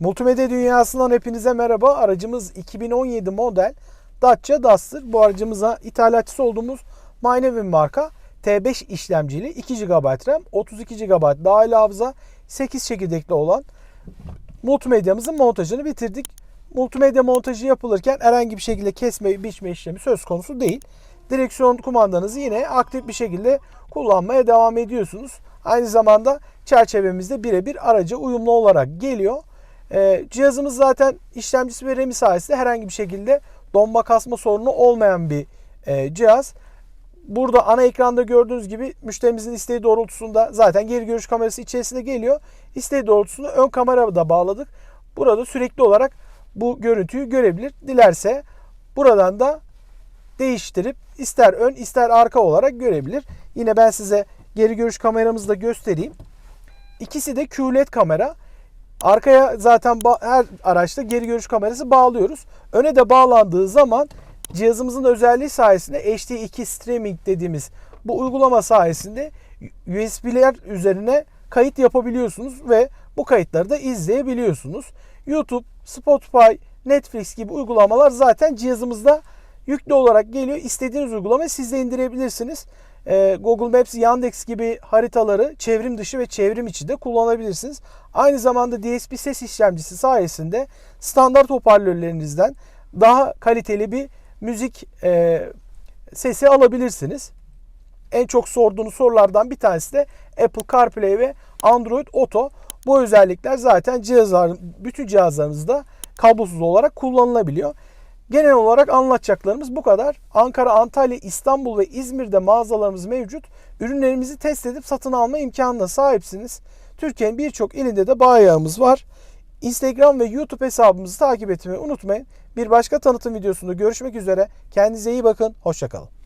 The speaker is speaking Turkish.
Multimedya dünyasından hepinize merhaba. Aracımız 2017 model Dacia Duster. Bu aracımıza ithalatçısı olduğumuz Mynevin marka T5 işlemcili 2 GB RAM, 32 GB dahil hafıza, 8 çekirdekli olan multimedyamızın montajını bitirdik. Multimedya montajı yapılırken herhangi bir şekilde kesme, biçme işlemi söz konusu değil. Direksiyon kumandanızı yine aktif bir şekilde kullanmaya devam ediyorsunuz. Aynı zamanda çerçevemizde birebir araca uyumlu olarak geliyor. Ee, cihazımız zaten işlemcisi ve RAM'i sayesinde herhangi bir şekilde donma kasma sorunu olmayan bir e, cihaz. Burada ana ekranda gördüğünüz gibi müşterimizin isteği doğrultusunda zaten geri görüş kamerası içerisinde geliyor. İsteği doğrultusunda ön kamera da bağladık. Burada sürekli olarak bu görüntüyü görebilir. Dilerse buradan da değiştirip ister ön ister arka olarak görebilir. Yine ben size geri görüş kameramızı da göstereyim. İkisi de QLED kamera. Arkaya zaten her araçta geri görüş kamerası bağlıyoruz. Öne de bağlandığı zaman cihazımızın özelliği sayesinde HD2 streaming dediğimiz bu uygulama sayesinde USB'ler üzerine kayıt yapabiliyorsunuz ve bu kayıtları da izleyebiliyorsunuz. YouTube, Spotify, Netflix gibi uygulamalar zaten cihazımızda yüklü olarak geliyor. İstediğiniz uygulamayı siz de indirebilirsiniz. Ee, Google Maps, Yandex gibi haritaları çevrim dışı ve çevrim içi de kullanabilirsiniz. Aynı zamanda DSP ses işlemcisi sayesinde standart hoparlörlerinizden daha kaliteli bir müzik e, sesi alabilirsiniz. En çok sorduğunuz sorulardan bir tanesi de Apple CarPlay ve Android Auto. Bu özellikler zaten cihazlar, bütün cihazlarınızda kablosuz olarak kullanılabiliyor. Genel olarak anlatacaklarımız bu kadar. Ankara, Antalya, İstanbul ve İzmir'de mağazalarımız mevcut. Ürünlerimizi test edip satın alma imkanına sahipsiniz. Türkiye'nin birçok ilinde de bayağımız var. Instagram ve YouTube hesabımızı takip etmeyi unutmayın. Bir başka tanıtım videosunda görüşmek üzere. Kendinize iyi bakın. Hoşçakalın.